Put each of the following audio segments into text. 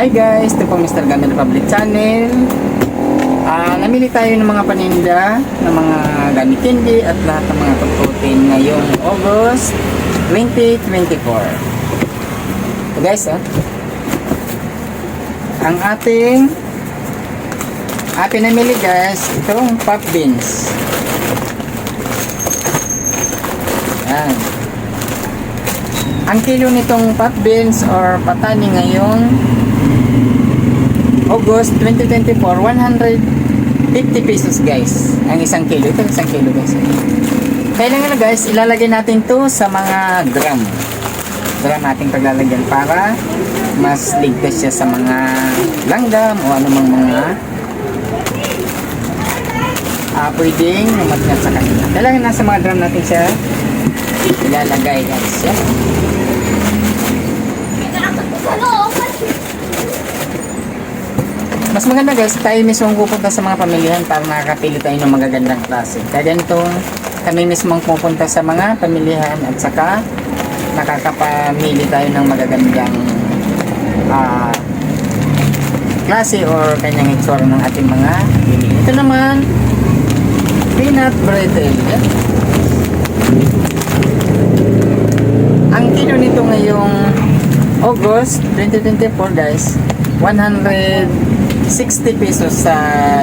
Hi guys, ito po Mr. Gun Republic Channel. Ah, namili tayo ng mga paninda, ng mga gamit candy at lahat ng mga tututin ngayong August 2024. So guys, ah, ang ating ating namili guys, itong pop beans. Yan. Ang kilo nitong pot beans or patani ngayong August 2024, 150 pesos guys. Ang isang kilo. Ito isang kilo guys. Kailangan na guys, ilalagay natin to sa mga drum. Drum natin paglalagyan para mas ligtas siya sa mga langgam o anumang mga ah pwedeng umatngat sa kanila. Kailangan nasa mga drum natin siya ilalagay guys. Yan. Mas maganda guys, tayo mismo pupunta sa mga pamilyahan para nakakapili tayo ng magagandang klase. Kaya ganito, kami mismo pupunta sa mga pamilyahan at saka nakakapamili tayo ng magagandang ah, klase or kanyang itsura ng ating mga bili. Ito naman, peanut brittle. Ang kilo nito ngayong August 2024 guys, 160 pesos sa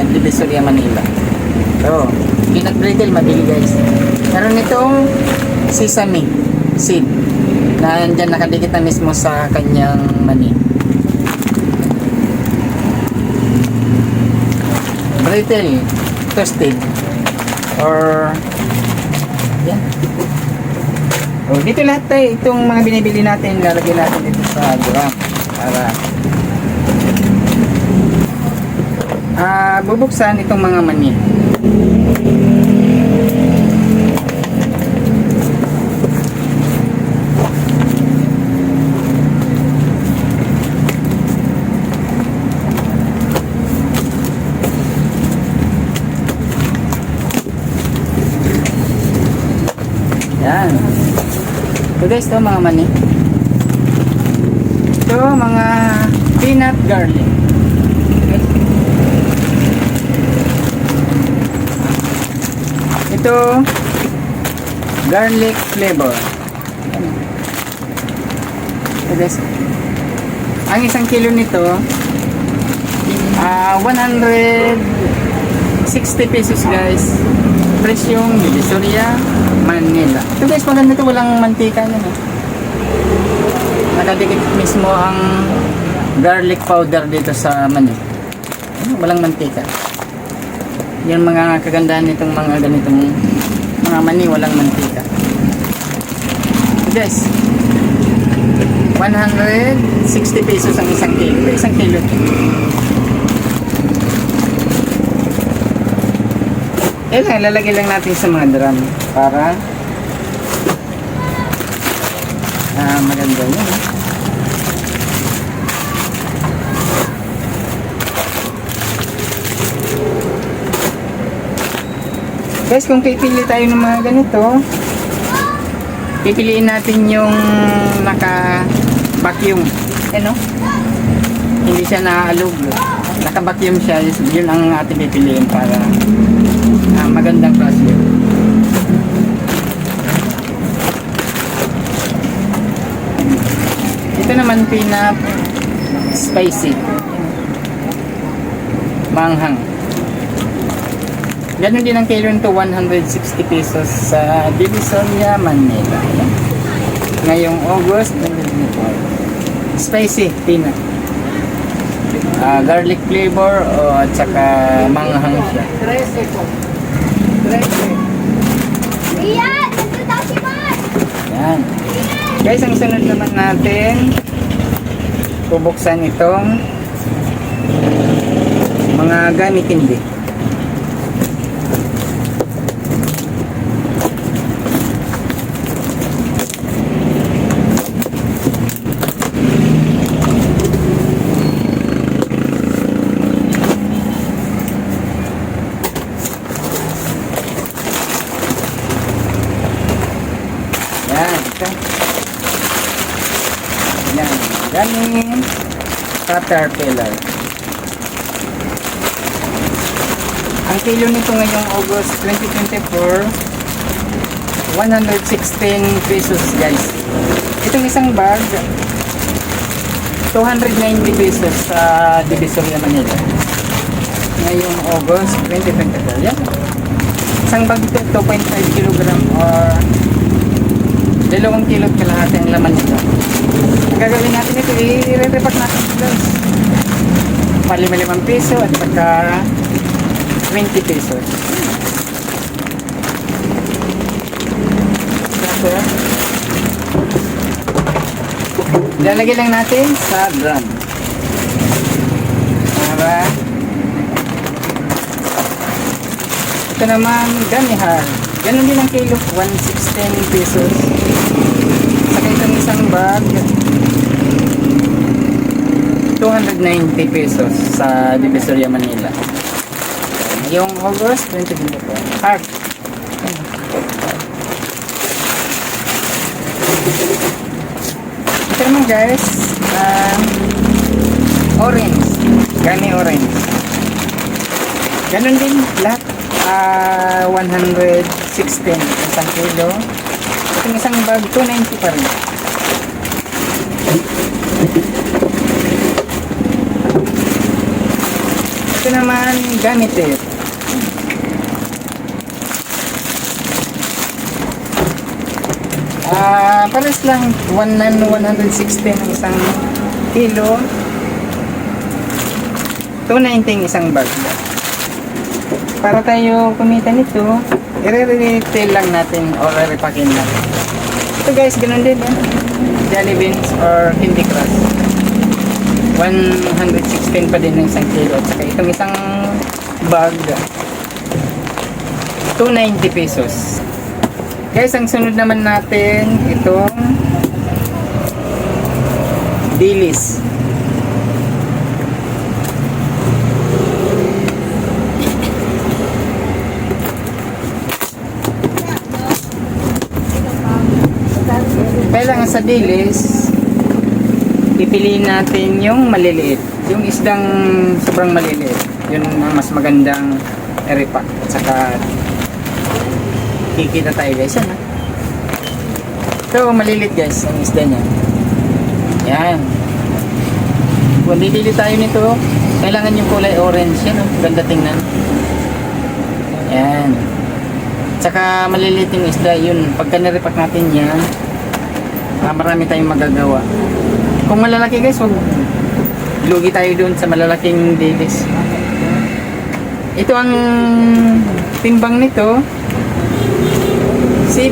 Divisoria Manila. So, peanut brittle mabili guys. Meron nitong sesame seed na andyan nakadikit na mismo sa kanyang mani. Brittle toasted or yan. Oh, dito lahat tayo, itong mga binibili natin, lalagay natin dito sa drum para ah bubuksan itong mga mani. Yan. Ito guys, ito mga mani. Ito mga peanut garlic. Ito garlic flavor. Guys. Ang isang kilo nito ah 160 pesos guys. Presyong Divisoria, Manila. Ito guys, maganda ito. Walang mantika na. No? Nakadikit mismo ang garlic powder dito sa mani. Walang mantika. Yan mga kagandahan nitong mga ganitong mga mani, walang mantika. Ito guys, 160 pesos ang isang kilo. Isang kilo. Eh lang, lalagay lang natin sa mga drum para ah, maganda yun. eh. Guys, kung pipili tayo ng mga ganito, pipiliin natin yung naka-vacuum. Ano? Hindi siya naaalog. Naka-vacuum siya. Yun ang ating pipiliin para ah, magandang klase yun. Ito naman peanut spicy. Manghang. Ganon din ang kilo nito, 160 pesos sa Divisoria, Manila. Ayan. Ngayong August 2024. Spicy peanut. Ah, garlic flavor o at saka manghang siya. Iyan! Nandun daw si Mark! Yan. Guys, ang sunod naman natin, bubuksan itong mga gamit hindi. Yan, ito. Yan, galing. Caterpillar. Ang kilo nito ngayong August 2024, 116 pesos guys. Itong isang bag, 290 pesos sa Divisoria Manila. Ngayong August 2024. Yan. Isang bag ito, 2.5 kilogram or dalawang kilo at kalahati ang laman nito. Ang gagawin natin ito, i-repack natin ito. Palima-limang piso at pagka 20 pesos. Ito. Lalagay lang natin sa drum. Para ito naman ganihar. Ganun din ang kilo, 116 pesos. Saka itong isang bag, 290 pesos sa Divisoria, Manila. Yung August 2024. Heart. Ito naman guys, um, orange. Gani orange. Ganon din lahat. Ah, 116 isang kilo. Itong isang bag, 290 pa rin. Ito naman, gamit. Ah, pares lang 116 ang isang kilo. 290 ang isang bag. Para tayo kumita nito, i-retail lang natin or repackin natin. Ito guys, ganun din eh. Jelly beans or Candy Crush. 116 pa din ng isang kilo. At saka itong isang bag, 290 pesos. Guys, ang sunod naman natin, itong dilis. Kailangan sa dilis, pipiliin natin yung maliliit. Yung isdang sobrang maliliit. Yun ang mas magandang eripak. At saka kikita tayo guys. Yan ha. Ito maliliit guys ang isda niya. Yan. Kung bibili tayo nito, kailangan yung kulay orange. Yan oh. Ganda tingnan. Yan. Tsaka maliliit yung isda. Yun. Pagka nirepack natin yan, ah, marami tayong magagawa. Kung malalaki guys, wag lugi tayo doon sa malalaking dilis. Ito ang timbang nito 7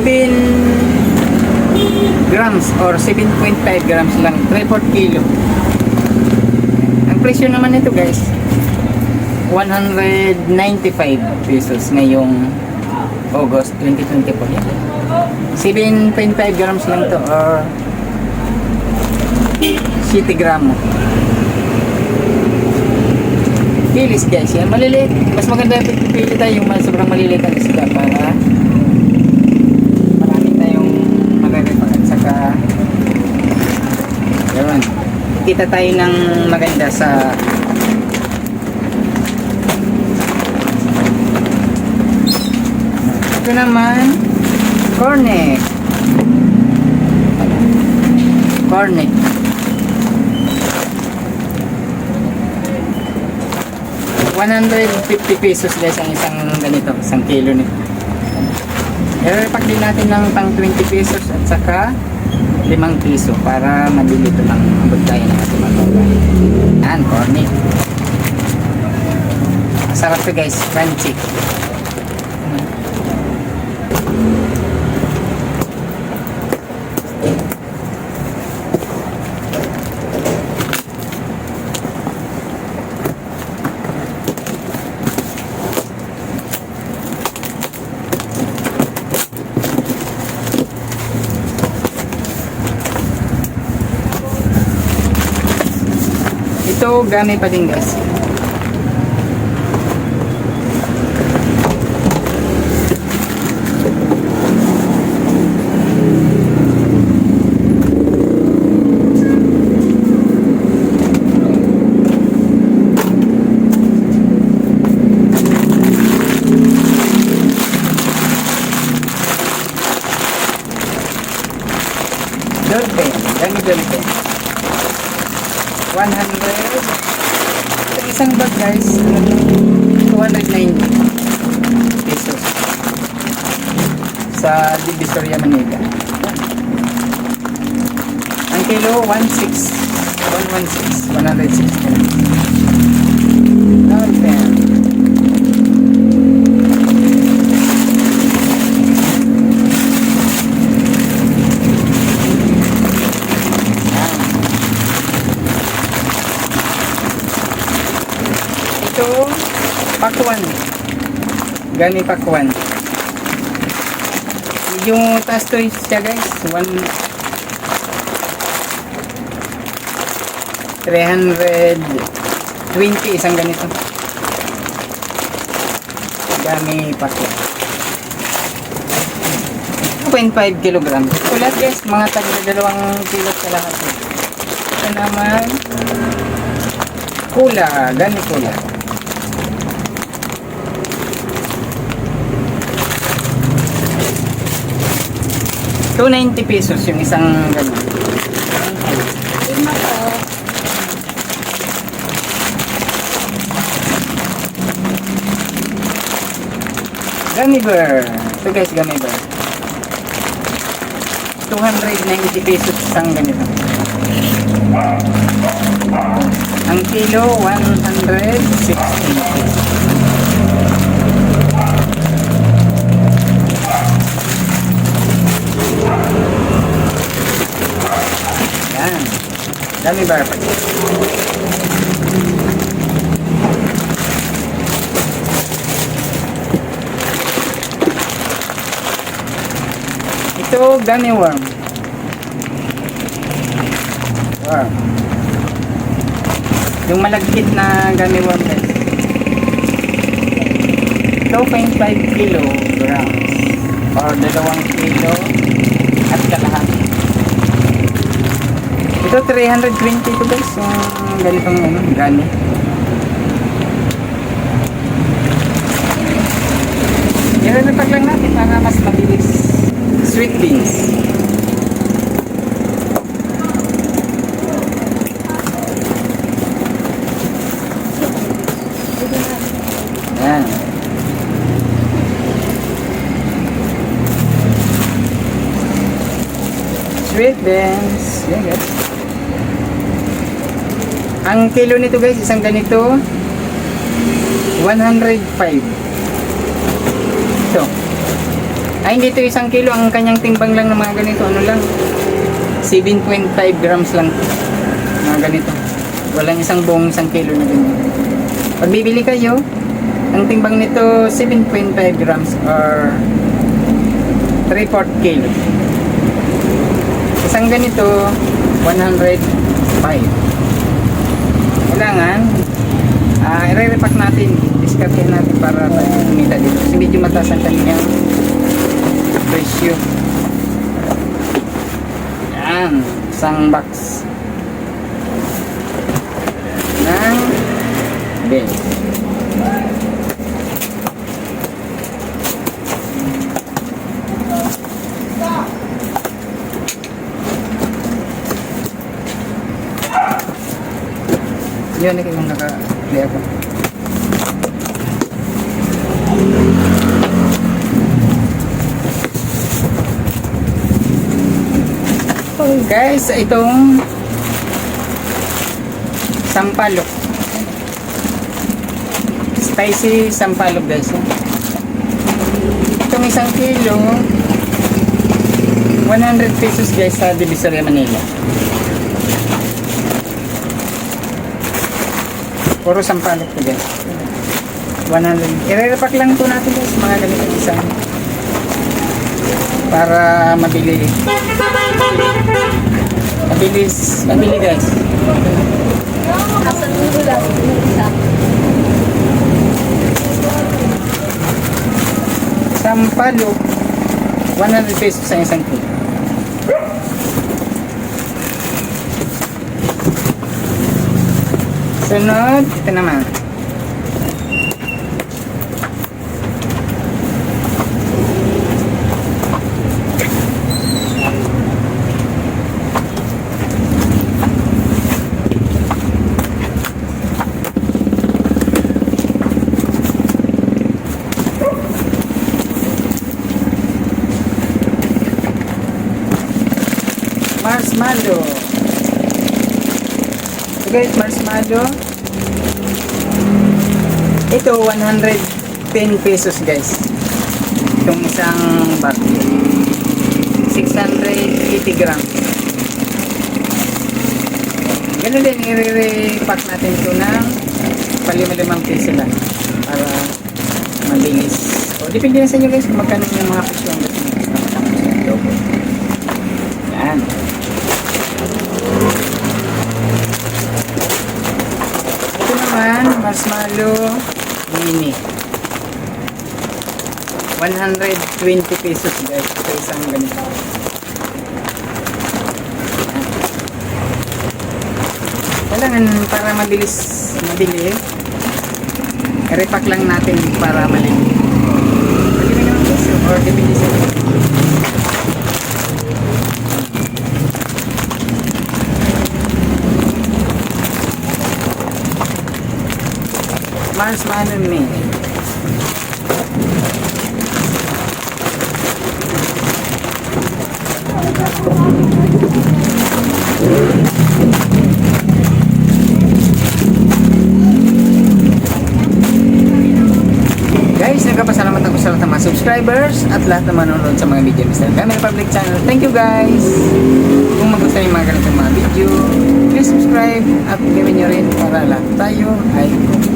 grams or 7.5 grams lang 3 kilo ang presyo naman nito guys 195 pesos ngayong August 2024 7.5 grams lang to or 7 gramo Pilis guys yan. Maliliit. Mas maganda pipili tayo yung sobrang maliliit ang isda para marami tayong magagawa. At saka yun kita tayo ng maganda sa ito naman cornet cornet $150 pesos guys ang isang ganito, isang kilo nito. I-repack din natin ng pang 20 pesos at saka 5 piso para mabili ito ng abot tayo ng ating kababayan. Yan, cornet. Sarap to guys, crunchy. So, gamay pa din guys. Dolphin, dami dolphin. Sa isang bag guys, ano to? 290 pesos. Sa Divisoria, Manila. Ang kilo, 16. 116. 160. Not Ito, pakwan. Gani pakwan. Yung taas to siya guys, one 320 isang ganito. Dami pakwan. 2.5 kilogram. So lahat guys, mga tagda dalawang kilo sa lahat. Ito naman, kula, gani kula. Two ninety pesos yung isang ganun. Lima po. Gummy bear. Ito guys, gummy bear. 290 pesos isang ganito. Ang kilo, 160 pesos. Bear pa. Ito, gummy worm. Worm. Yung malagkit na gummy worm guys. 2.5 kilograms or dalawang kilo at kalahati. Ito 320 ito guys, yung ganitong ano, gani. Ilalapag lang natin para mas mabilis. Sweet beans. Yan. Sweet beans. Yan guys. Ang kilo nito guys, isang ganito, 105. Ito. Ay, hindi ito isang kilo. Ang kanyang timbang lang ng mga ganito, ano lang, 7.5 grams lang. Mga ganito. Walang isang buong isang kilo na ganito. Pag bibili kayo, ang timbang nito 7.5 grams or 3-4 kilo. Isang ganito, 105. Kailangan, ah i-repack natin, discardin natin para tayo kumita dito. Kasi medyo mataas ang kanyang presyo. Yan, isang box ng base. Yun, ikaw yung naka-play ako. Oh, guys, itong sampalok. Spicy sampalok guys. oh. Itong isang kilo, 100 pesos guys sa Divisoria, Manila. Puro sampalok to guys. 100. I-repack lang po natin guys, mga ganito isang para mabili. Mabilis, mabili guys. Nasa dulo lang. Isa. Sampalok, 100 pesos sa isang kilo. Sunod, ito naman. Marshmallow. So guys, marshmallow. Ito, 110 pesos guys. Itong isang bag. 680 grams. Ganun din, i-repack natin ito ng palima-limang piso lang para mabilis. O, depende na sa inyo guys kung magkano yung mga piso nyo. Yan. Naman, marshmallow mini. 120 pesos guys sa isang ganito. Kailangan para mabilis mabili. I-repack lang natin para malinis. Pwede naman guys, or depende sa inyo. Marshmallow mini. Guys, nagpapasalamat ako sa lahat ng mga subscribers at lahat ng manonood sa mga video ni Mr. Gamel Public Channel. Thank you guys! Kung magustuhan yung mga ganitong mga video, please subscribe at gawin nyo rin para lahat tayo ay.